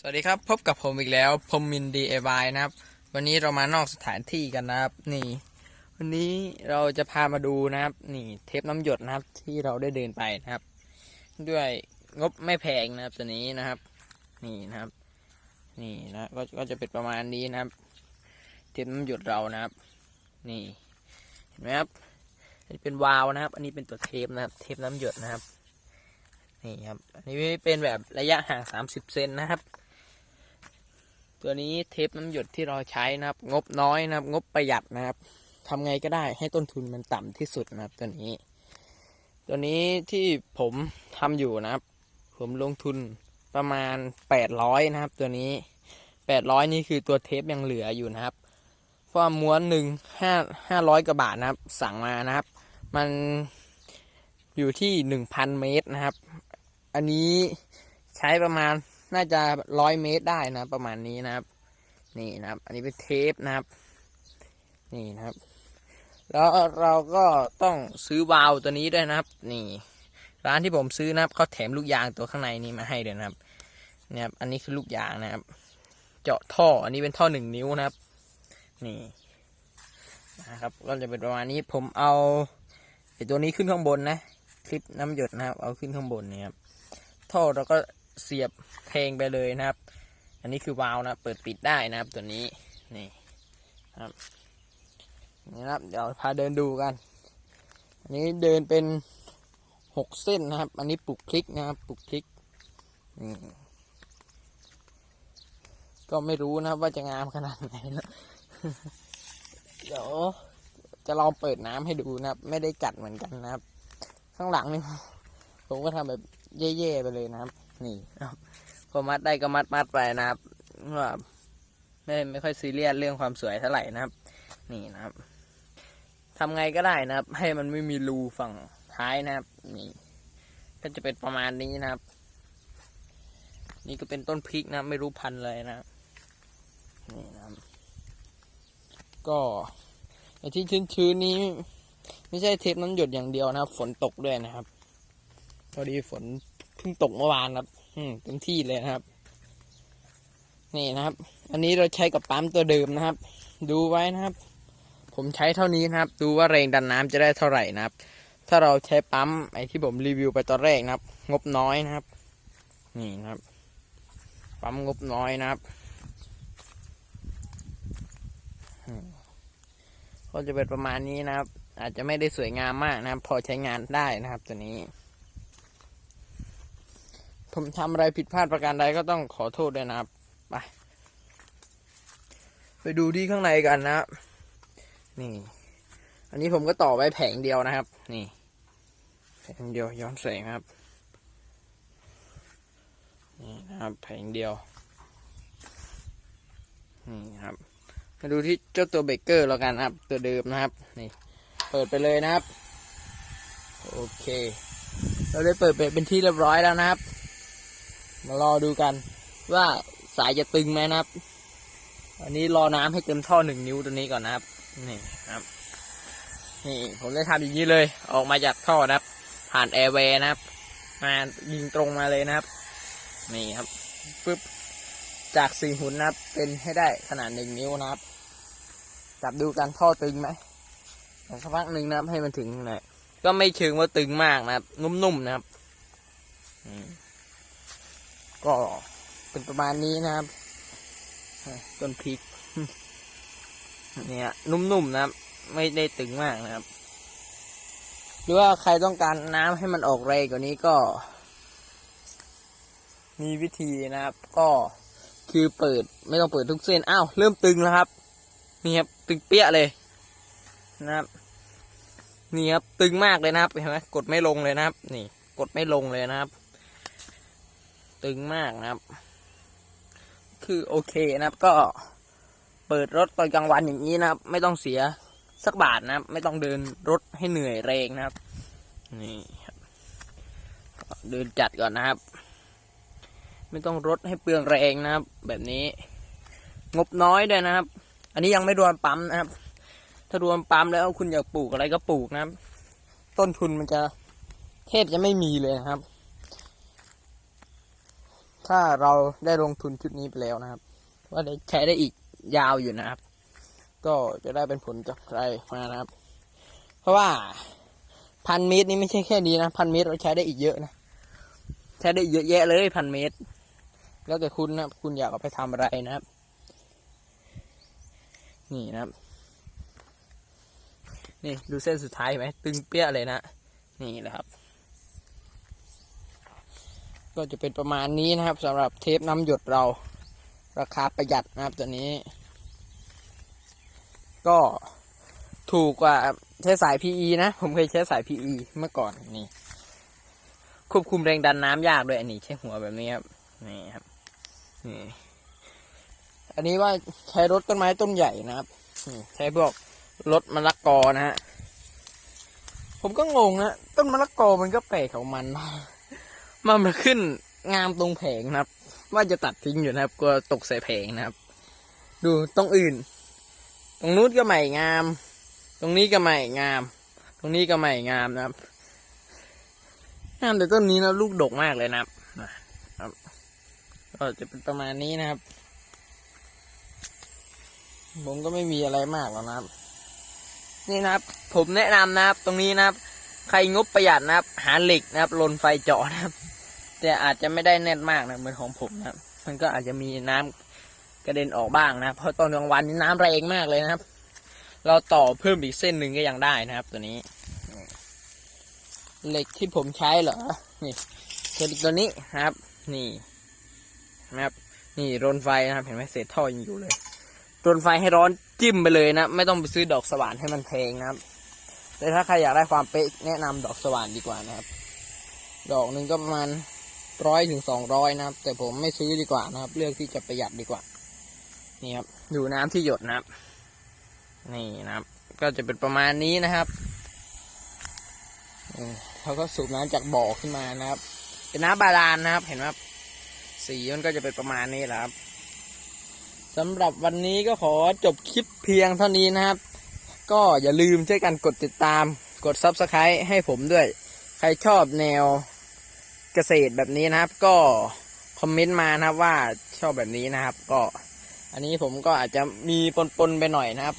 สวัสดีครับ พบกับผมอีกแล้วผมมินดีเอบายนะครับ วันนี้เรามานอกสถานที่กันนะครับ นี่ วันนี้เราจะพามาดูนะครับ นี่เทปน้ำหยดนะครับ ที่เราได้เดินไปนะครับ ด้วยงบไม่แพงนะครับตัวนี้นะครับ นี่นะครับ นี่นะก็ก็จะเป็นประมาณนี้นะครับ เทปน้ำหยดเรานะครับ นี่เห็นไหมครับอันนี้เป็นวาล์วนะครับ อันนี้เป็นตัวเทปนะครับ เทปน้ำหยดนะครับนี่ครับอันนี้เป็นแบบระยะห่าง 30 เซนนะครับ ตัวนี้เทปน้ำหยดที่เราใช้นะครับ งบน้อยนะครับ งบประหยัดนะครับทำไงก็ได้ให้ต้นทุนมันต่ำที่สุดนะครับ ตัวนี้ ตัวนี้ที่ผมทำอยู่นะครับ ผมลงทุนประมาณ800นะครับ ตัวนี้800นี่คือตัวเทปยังเหลืออยู่นะครับเพราะว่าม้วนหนึ่งห้าห้าร้อยกว่าบาทนะครับ สั่งมานะครับ มันอยู่ที่1,000เมตรนะครับ อันนี้ใช้ประมาณ น่าจะร้อยเมตรได้นะ ประมาณนี้นะครับ นี่นะครับ อันนี้เป็นเทปนะครับ นี่นะครับ แล้วเราก็ต้องซื้อวาล์วตัวนี้ด้วยนะครับ นี่ ร้านที่ผมซื้อนะครับเขาแถมลูกยางตัวข้างในนี้มาให้ด้วยนะครับเนี่ยครับ อันนี้คือลูกยางนะครับ เจาะท่อ อันนี้เป็นท่อหนึ่งนิ้วนะครับ นี่นะครับ ก็จะเป็นประมาณนี้ ผมเอาไอตัวนี้ขึ้นข้างบนนะ คลิปน้ำหยดนะครับ เอาขึ้นข้างบนนี่ครับ ท่อเราก็ เสียบเพลงไปเลยนะครับ อันนี้คือวาล์วนะเปิดปิดได้นะครับตัวนี้นี่ครับนี่ครับเดี๋ยวพาเดินดูกัน อันนี้เดินเป็นหกเส้นนะครับ อันนี้ปลูกพลิกนะครับปลูกพลิกก็ไม่รู้นะครับว่าจะงามขนาดไหนนะเดี๋ยวจะลองเปิดน้ำให้ดูนะครับ ไม่ได้กัดเหมือนกันนะครับ ข้างหลังนี่ผมก็ทำแบบเย่ๆไปเลยนะครับ นี่ครับพอมัดได้ก็มัดมัดไปนะครับว่าไม่ไม่ค่อยซีเรียสเรื่องความสวยเท่าไหร่นะครับ นี่นะครับทำไงก็ได้นะครับ ให้มันไม่มีรูฝั่งท้ายนะครับ นี่ ก็จะเป็นประมาณนี้นะครับ นี่ก็เป็นต้นพริกนะไม่รู้พันธุ์อะไรนะครับนี่นะครับ ก็ไอ้ที่ชื้นๆนี้ ไม่ใช่เทปน้ำหยดอย่างเดียวนะครับ ฝนตกด้วยนะครับ พอดีฝน เพิ่งตกเมื่อวานครับ อืมเต็มที่เลยนะครับ นี่นะครับ อันนี้เราใช้กับปั๊มตัวเดิมนะครับ ดูไว้นะครับ ผมใช้เท่านี้นะครับ ดูว่าแรงดันน้ำจะได้เท่าไหร่นะครับ ถ้าเราใช้ปั๊มไอที่ผมรีวิวไปตอนแรกนะครับ งบน้อยนะครับ นี่นะครับ ปั๊มงบน้อยนะครับก็จะเป็นประมาณนี้นะครับ อาจจะไม่ได้สวยงามมากนะครับ พอใช้งานได้นะครับตัวนี้ ผมทำอะไรผิดพลาดประการใดก็ต้องขอโทษด้วยนะครับ ไป ไปดูที่ข้างในกันนะครับนี่ อันนี้ผมก็ต่อไว้แผงเดียวนะครับ นี่ แผงเดียวย้อนแสงครับ นี่นะครับ แผงเดียว นี่ครับ มาดูที่เจ้าตัวเบเกอร์แล้วกันครับ ตัวเดิมนะครับ นี่ เปิดไปเลยนะครับ โอเค เราได้เปิดเป็นที่เรียบร้อยแล้วนะครับ มารอดูกัน ว่าสายจะตึงไหมนะครับ อันนี้รอน้ำให้เต็มท่อหนึ่งนิ้วตัวนี้ก่อนนะครับ นี่ครับ นี่ผมได้ทำอย่างนี้เลย ออกมาจากท่อนะครับ ผ่านแอร์เวย์นะครับ มายิงตรงมาเลยนะครับ นี่ครับปึ๊บจากสี่หุ่นนะครับ เป็นให้ได้ขนาดหนึ่งนิ้วนะครับ จับดูกันท่อตึงไหมสักพักหนึ่งนะครับให้มันถึงหน่อยก็ไม่เชิงว่าตึงมากนะครับ นุ่มๆนะครับ อืม ก็เป็นประมาณนี้นะครับต้นพริกเนี่ยนุ่มๆนะครับ ไม่ได้ตึงมากนะครับ หรือว่าใครต้องการน้ำให้มันออกแรงกว่านี้ก็ มีวิธีนะครับ ก็คือเปิดไม่ต้องเปิดทุกเส้นอ้าวเริ่มตึงแล้วครับ นี่ครับ ตึงเปี้ยเลยนะครับนี่ครับตึงมากเลยนะครับเห็นไหมกดไม่ลงเลยนะครับ นี่ กดไม่ลงเลยนะครับ ตึงมากนะครับ คือโอเคนะครับ ก็เปิดรถตอนกลางวันอย่างนี้นะครับ ไม่ต้องเสียสักบาทนะครับ ไม่ต้องเดินรถให้เหนื่อยแรงนะครับ นี่ครับเดินจัดก่อนนะครับ ไม่ต้องรถให้เปลืองแรงนะครับ แบบนี้ งบน้อยด้วยนะครับ อันนี้ยังไม่รวมปั๊มนะครับ ถ้ารวมปั๊มแล้วคุณอยากปลูกอะไรก็ปลูกนะครับ ต้นทุนมันจะแทบจะไม่มีเลยนะครับ ถ้าเราได้ลงทุนชุดนี้ไปแล้วนะครับ ว่าได้ใช้ได้อีกยาวอยู่นะครับ ก็จะได้เป็นผลกับใครมานะครับ เพราะว่าพันเมตรนี่ไม่ใช่แค่นี้นะพันเมตรเราใช้ได้อีกเยอะนะใช้ได้เยอะแยะเลยพันเมตร แล้วแต่คุณนะครับคุณอยากเอาไปทำอะไรนะครับ นี่นะครับ นี่ดูเส้นสุดท้ายไหมตึงเปี้ยเลยนะนี่แหละครับ ก็จะเป็นประมาณนี้นะครับสำหรับเทปน้ำหยดเรา ราคาประหยัดนะครับตัวนี้ ก็ถูกกว่าใช้สาย PE นะ ผมเคยใช้สาย PE เมื่อก่อนนี่ควบคุมแรงดันน้ำยากด้วยอันนี้ใช้หัวแบบนี้ครับนี่ครับนี่อันนี้ว่าใช้รถต้นไม้ต้นใหญ่นะครับใช้พวกรถมะละกอนะฮะผมก็งงนะต้นมะละกอมันก็แปลกของมันมั นมาขึ้นงามตรงแผงนะครับ ว่าจะตัดทิ้งอยู่นะครับกลัวตกใส่แผงนะครับ ดูตรงอื่น ตรงนู้นก็ใหม่งาม ตรงนี้ก็ใหม่งาม ตรงนี้ก็ใหม่งามนะครับงามแต่ต้นนี้นะลูกดกมากเลยนะครับนะครับ ก็จะเป็นประมาณนี้นะครับ ผมก็ไม่มีอะไรมากหรอกนะครับ นี่นะครับ ผมแนะนำนะครับ ตรงนี้นะครับ ใครงบประหยัดนะครับ หาเหล็กนะครับลนไฟเจาะนะครับ แต่อาจจะไม่ได้แน่นมากนะเหมือนของผมนะครับมันก็อาจจะมีน้ำกระเด็นออกบ้างนะครับเพราะตอนกลางวันนี่น้ำแรงมากเลยนะครับ เราต่อเพิ่มอีกเส้นหนึ่งก็ยังได้นะครับ ตัวนี้เหล็กที่ผมใช้เหรอนี่เหล็กตัวนี้นะครับ นี่นะครับ นี่รนไฟนะครับ เห็นไหมเศษท่อยังอยู่เลยรนไฟให้ร้อนจิ้มไปเลยนะ ไม่ต้องไปซื้อดอกสว่านให้มันแพงนะครับ แต่ถ้าใครอยากได้ความเป๊ะแนะนำดอกสว่านดีกว่านะครับ ดอกหนึ่งก็ประมาณร้อยถึงสองร้อยนะครับ แต่ผมไม่ซื้อดีกว่านะครับ เลือกที่จะประหยัดดีกว่า นี่ครับ ดูน้ำที่หยดนะครับ นี่นะครับ ก็จะเป็นประมาณนี้นะครับเขาก็สูบน้ำจากบ่อขึ้นมานะครับ เป็นน้ำบาดาลนะครับ เห็นไหมครับ สีมันก็จะเป็นประมาณนี้แหละครับสำหรับวันนี้ก็ขอจบคลิปเพียงเท่านี้นะครับ ก็อย่าลืมช่วยกันกดติดตาม กด Subscribe ให้ผมด้วย ใครชอบแนวเกษตรแบบนี้นะครับ ก็คอมเมนต์มานะครับว่าชอบแบบนี้นะครับ ก็อันนี้ผมก็อาจจะมีปนๆไปหน่อยนะครับ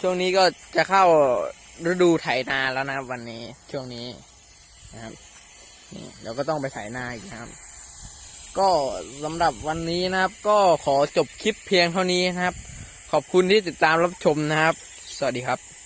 ช่วงนี้ก็จะเข้าฤดูไถนาแล้วนะครับ วันนี้ช่วงนี้นะครับนี่เราก็ต้องไปไถนาอีกครับ ก็สำหรับวันนี้นะครับ ก็ขอจบคลิปเพียงเท่านี้นะครับ ขอบคุณที่ติดตามรับชมนะครับ สวัสดีครับ